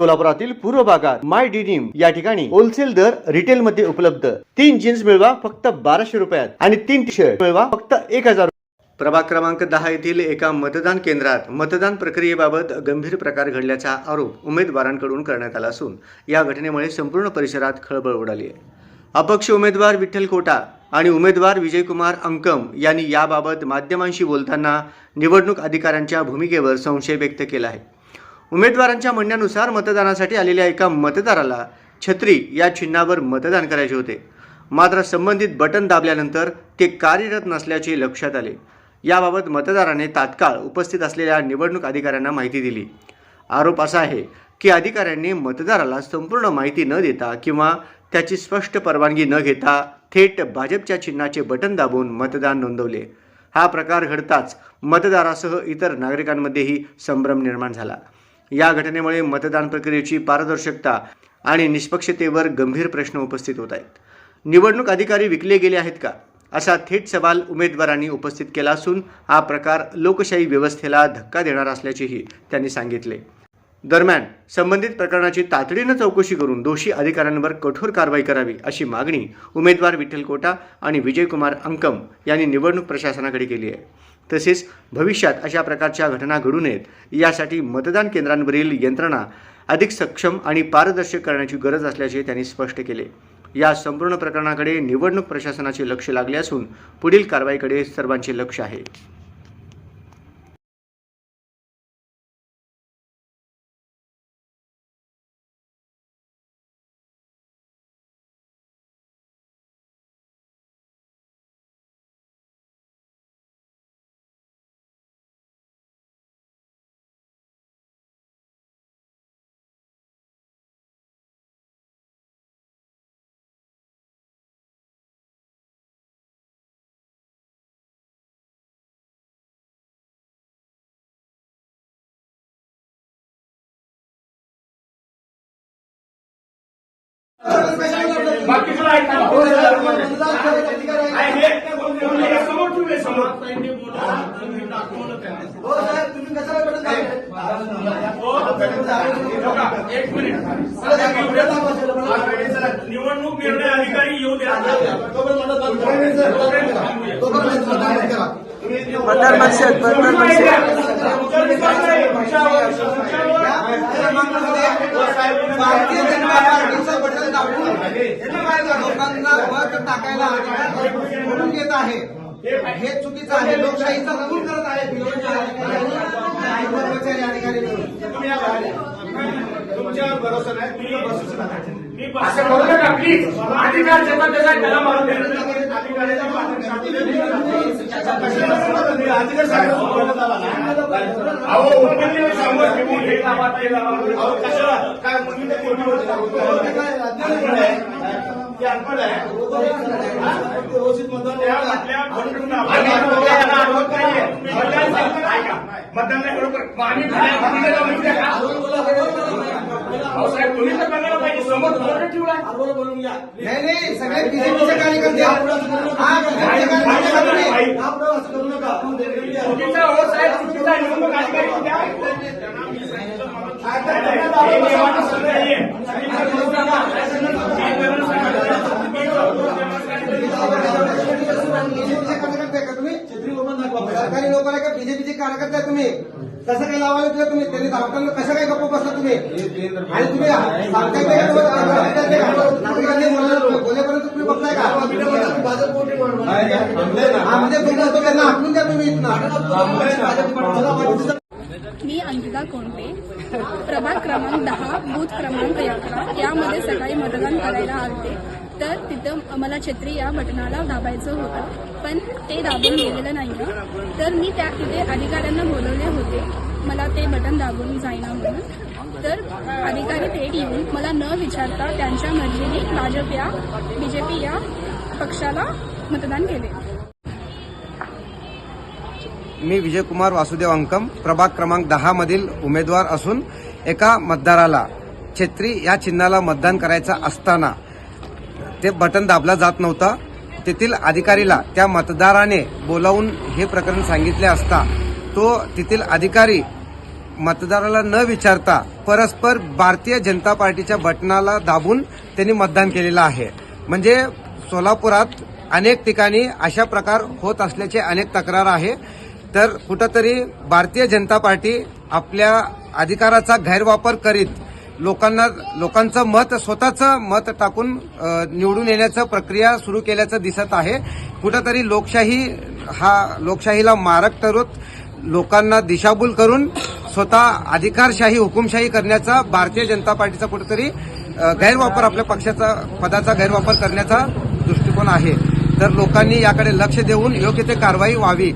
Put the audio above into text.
सोलापुरातील पूर्व भागात माय डिनिम या ठिकाणी होलसेल दर रिटेल मध्ये उपलब्ध. तीन जीन्स मिळवा फक्त बाराशे रुपयात आणि तीन टी शर्ट मिळवा फक्त एक हजार प्रभाग क्रमांक दहा येथील एका मतदान केंद्रात मतदान प्रक्रियेबाबत गंभीर प्रकार घडल्याचा आरोप उमेदवारांकडून करण्यात आला असून या घटनेमुळे संपूर्ण परिसरात खळबळ उडाली आहे. अपक्ष उमेदवार विठ्ठल कोटा आणि उमेदवार विजयकुमार अंकम यांनी याबाबत माध्यमांशी बोलताना निवडणूक अधिकाऱ्यांच्या भूमिकेवर संशय व्यक्त केला आहे. उमेदवारांच्या म्हणण्यानुसार मतदानासाठी आलेल्या एका मतदाराला छत्री या चिन्हावर मतदान करायचे होते. मात्र संबंधित बटन दाबल्यानंतर ते कार्यरत नसल्याचे लक्षात आले. याबाबत मतदाराने तात्काळ उपस्थित असलेल्या निवडणूक अधिकाऱ्यांना माहिती दिली. आरोप असा आहे की अधिकाऱ्यांनी मतदाराला संपूर्ण माहिती न देता किंवा त्याची स्पष्ट परवानगी न घेता थेट भाजपच्या चिन्हाचे बटन दाबून मतदान नोंदवले. हा प्रकार घडताच मतदारासह इतर नागरिकांमध्येही संभ्रम निर्माण झाला. या घटनेमुळे मतदान प्रक्रियेची पारदर्शकता आणि निष्पक्षतेवर गंभीर प्रश्न उपस्थित होत आहेत. निवडणूक अधिकारी विकले गेले आहेत का? असा थेट सवाल उमेदवारांनी उपस्थित केला असून हा प्रकार लोकशाही व्यवस्थेला धक्का देणार असल्याचेही त्यांनी सांगितले. दरम्यान संबंधित प्रकरणाची तातडीनं चौकशी करून दोषी अधिकाऱ्यांवर कठोर कारवाई करावी अशी मागणी उमेदवार विठ्ठल कोटा आणि विजयकुमार अंकम यांनी निवडणूक प्रशासनाकडे केली आहे. तसेच भविष्यात अशा प्रकारच्या घटना घडू नयेत. यासाठी मतदान केंद्रांवरील यंत्रणा अधिक सक्षम आणि पारदर्शक करण्याची गरज असल्याचे त्यांनी स्पष्ट केले. या संपूर्ण प्रकरणाकडे निवडणूक प्रशासनाचे लक्ष लागले असून पुढील कारवाईकडे सर्वांचे लक्ष आहे. बाकीचं ऐका आहे हे समोर ठेवले समोर हो साहेब तुम्ही कशाला बटन दाबले? एक मिनिट निवडणूक निर्णय अधिकारी येऊ द्या मतदार परिषद मतदार भारतीय जनता पार्टीचं बटन दाबून लोकांना मत टाकायला म्हणून घेत आहे हे चुकीचं आहे लोकशाहीचा नमूद करत आहे कर्मचारी अधिकारी मिळून तुमच्या भरोसा नाही तुम्ही नका. असं करू नका प्लीज अधिकार त्याचा त्याला मारून ते? काय ते आहे. हा? त्या म्हटल्या बंधूंना आम्ही मतदानाला आठवत नाहीये. मतदान सांगतात, ऐका. मतदान नाही बरोबर मग आम्ही घड्याळ घालून देतो म्हणजे काय? अहो साहेब तुम्ही तर बघायला पाहिजे समोर बोर्ड ठेवलाय नाही नाही सगळे बीजेपीचे कार्यकर्ते हा बीजेपीचे कार्यकर्ते चुकीचा हो साहेब चुकीचा निवडणूक अधिकारी कुठे आहे? हे नियमाचं सगळं नाहीये. बीजेपीचे कार्यकर्ते आहे का तुम्ही नोकर आहे का बीजेपीचे कार्यकर्ते तुम्ही? कसं काय लावायला दिलं तुम्ही? त्यांनी दाखवताना कसं काय गप्प बसला तुम्ही? आणि तुम्ही बोलेपर्यंत तुम्ही बघताय का? म्हणजे तुम्ही म्हणतो त्यांना हाकलून द्या तुम्ही इथनं मी अंकिता कोंटे प्रभाग क्रमांक दहा बूथ क्रमांक अकरा. यामध्ये सकाळी मतदान करायला आलते. तर तिथं मला छत्री या बटनाला दाबायचं होतं. पण ते दाबून गेलेलं नाही तर मी त्या तिथे अधिकाऱ्यांना बोलवले होते. मला ते बटन दाबून जाईना म्हणून. तर अधिकारी थेट येऊन मला न विचारता त्यांच्या मर्जीने भाजप या बी जे पी या पक्षाला मतदान केले. मी विजयकुमार वासुदेव अंकम. प्रभाग क्रमांक दहा मधील उमेदवार असून एका मतदाराला छत्री या चिन्हाला मतदान करायचं असताना ते बटन दाबला जात नव्हता. तेथील अधिकारीला त्या मतदाराने बोलावून हे प्रकरण सांगितले असता तो तेथील अधिकारी मतदाराला न विचारता परस्पर भारतीय जनता पार्टीच्या बटनाला दाबून त्यांनी मतदान केलेलं आहे. म्हणजे सोलापुरात अनेक ठिकाणी अशा प्रकार होत असल्याचे अनेक तक्रार आहे. तर कुठंतरी भारतीय जनता पार्टी आपल्या अधिकाराचा गैरवापर करीत लोकांना लोकांचं मत स्वतःचं मत टाकून निवडून येण्याचं प्रक्रिया सुरू केल्याचं दिसत आहे. कुठंतरी लोकशाही हा लोकशाहीला मारक ठरत लोकांना दिशाभूल करून स्वतः अधिकारशाही हुकुमशाही करण्याचा भारतीय जनता पार्टीचा कुठेतरी गैरवापर आपल्या पक्षाचा पदाचा गैरवापर करण्याचा दृष्टिकोन आहे. तर लोकांनी याकडे लक्ष देऊन योग्य ते कारवाई व्हावी.